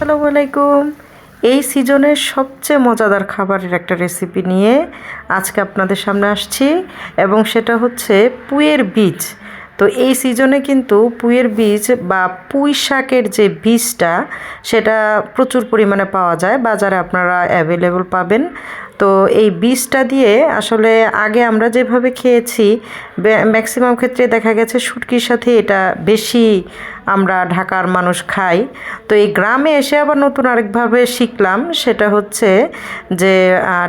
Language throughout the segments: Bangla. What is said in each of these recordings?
আসসালামু আলাইকুম। এই সিজনের সবচেয়ে মজাদার খাবারের একটা রেসিপি নিয়ে আজকে আপনাদের সামনে আসছি এবং সেটা হচ্ছে পুয়ের বীজ। তো এই সিজনে কিন্তু পুঁয়ের বীজ বা পুঁই শাকের যে বীজটা, সেটা প্রচুর পরিমাণে পাওয়া যায়। বাজারে আপনারা অ্যাভেলেবল পাবেন। তো এই বীজটা দিয়ে আসলে আগে আমরা যেভাবে খেয়েছি ম্যাক্সিমাম ক্ষেত্রে দেখা গেছে শুটকির সাথে এটা বেশি আমরা ঢাকার মানুষ খাই। তো এই গ্রামে এসে আবার নতুন আরেকভাবে শিখলাম, সেটা হচ্ছে যে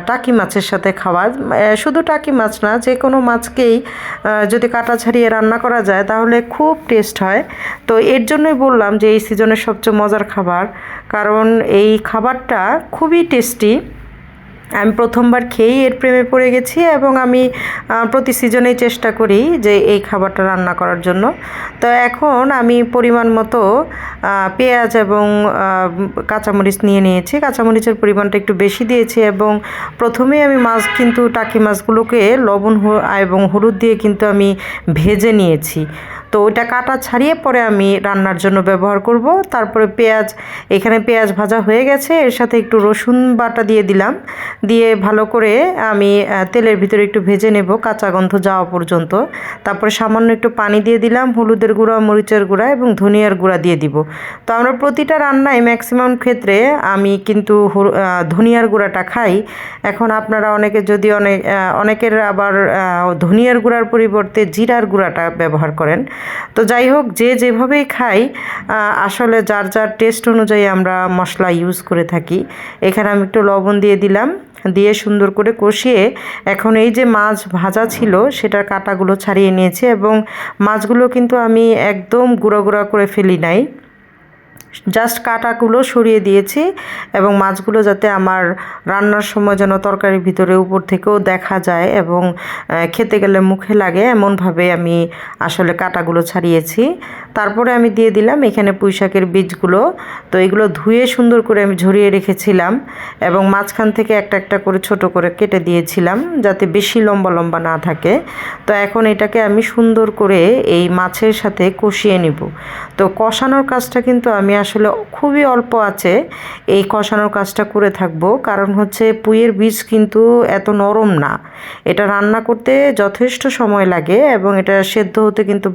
টাকি মাছের সাথে খাওয়া। শুধু টাকি মাছ না, যে কোনো মাছকেই যদি কাটা ছাড়িয়ে রান্না করা যায়, তাহলে খুব টেস্ট হয়। তো এর জন্যই বললাম যে, এই সিজনের সবচেয়ে মজার খাবার, কারণ এই খাবারটা খুবই টেস্টি আমি প্রথমবার খেয়েই এর প্রেমে পড়ে গেছি এবং আমি প্রতি সিজনেই চেষ্টা করি যে এই খাবারটা রান্না করার জন্য। তো এখন আমি পরিমাণ মতো পেঁয়াজ এবং কাঁচামরিচ নিয়ে নিয়েছি। কাঁচামরিচের পরিমাণটা একটু বেশি দিয়েছি এবং প্রথমেই আমি মাছ, কিন্তু টাকি মাছগুলোকে লবণ এবং হলুদ দিয়ে কিন্তু আমি ভেজে নিয়েছি। তো ওইটা কাটা ছাড়িয়ে পরে আমি রান্নার জন্য ব্যবহার করব। তারপরে পেঁয়াজ, এখানে পেঁয়াজ ভাজা হয়ে গেছে, এর সাথে একটু রসুন বাটা দিয়ে দিলাম। দিয়ে ভালো করে আমি তেলের ভিতরে একটু ভেজে নেব কাঁচা গন্ধ যাওয়া পর্যন্ত। তারপরে সামান্য একটু পানি দিয়ে দিলাম, হলুদের গুঁড়া, মরিচের গুঁড়া এবং ধনিয়ার গুঁড়া দিয়ে দিব। তো আমরা প্রতিটা রান্নায় ম্যাক্সিমাম ক্ষেত্রে আমি কিন্তু ধনিয়ার গুঁড়াটা খাই। এখন আপনারা অনেকে যদি অনেক অনেকের আবার ধনিয়ার গুঁড়ার পরিবর্তে জিরার গুঁড়াটা ব্যবহার করেন তো যাই হোক, যে যেভাবেই খাই আসলে যার যার টেস্ট অনুযায়ী আমরা মশলা ইউজ করে থাকি। এখানে আমি একটু লবণ দিয়ে দিলাম, দিয়ে সুন্দর করে কষিয়ে এখন এই যে মাছ ভাজা ছিল, সেটার কাটাগুলো ছাড়িয়ে নিয়েছি এবং মাছগুলো কিন্তু আমি একদম গুঁড়া গুঁড়া করে ফেলি নাই। জাস্ট কাটাগুলো সরিয়ে দিয়েছি এবং মাছগুলো যাতে আমার রান্নার সময় যেন তরকারির ভিতরে উপর থেকেও দেখা যায় এবং খেতে গেলে মুখে লাগে, এমনভাবে আমি আসলে কাটাগুলো ছাড়িয়েছি। তারপরে আমি দিয়ে দিলাম এখানে পুঁইশাকের বীজগুলো। তো এগুলো ধুয়ে সুন্দর করে আমি ঝরিয়ে রেখেছিলাম এবং মাঝখান থেকে একটা একটা করে ছোট করে কেটে দিয়েছিলাম যাতে বেশি লম্বা লম্বা না থাকে। তো এখন এটাকে আমি সুন্দর করে এই মাছের সাথে কষিয়ে নিব। তো কষানোর কাজটা কিন্তু আমি আসলে খুবই অল্প আছে, এই কষানোর কাজটা করে থাকব। কারণ হচ্ছে পুঁইয়ের বীজ কিন্তু এত নরম না। এটা রান্না করতে যথেষ্ট সময় লাগে এবং এটা সেদ্ধ হতে কিন্তু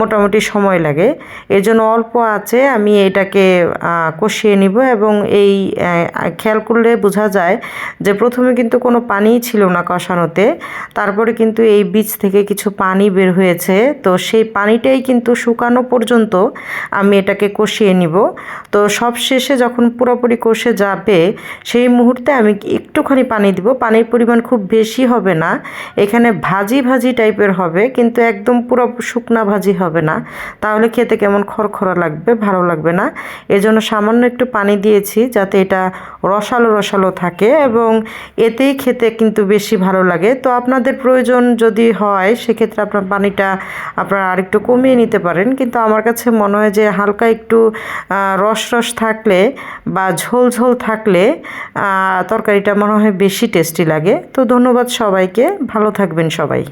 মোটামুটি সময় লাগে। এর জন্য অল্প আছে, আমি এটাকে কষিয়ে নিব এবং এই খেয়াল করলে বোঝা যায় যে প্রথমে কিন্তু কোনো পানিই ছিল না কষানোতে। তারপরে কিন্তু এই বীজ থেকে কিছু পানি বের হয়েছে। তো সেই পানিটাই কিন্তু শুকানো পর্যন্ত আমি এটাকে কষিয়ে নিব। তো সব শেষে যখন পুরোপুরি কষে যাবে, সেই মুহূর্তে আমি একটুখানি পানি দিব। পানির পরিমাণ খুব বেশি হবে না। এখানে ভাজি ভাজি টাইপের হবে, কিন্তু একদম পুরো শুকনা ভাজি হবে না। তাহলে খেতে কেমন খড়খড়া লাগবে, ভালো লাগবে না। এজন্য সামান্য একটু পানি দিয়েছি যাতে এটা রসালো রসালো থাকে এবং এতেই খেতে কিন্তু বেশি ভালো লাগে। তো আপনাদের প্রয়োজন যদি হয়, সেক্ষেত্রে আপনার পানিটা আপনারা আরেকটু কমিয়ে নিতে পারেন। কিন্তু আমার কাছে মনে হয় যে হালকা একটু রস রস থাকলে বা ঝোল ঝোল থাকলে তরকারিটা মনে হয় বেশি টেস্টি লাগে। তো ধন্যবাদ সবাইকে। ভালো থাকবেন সবাই।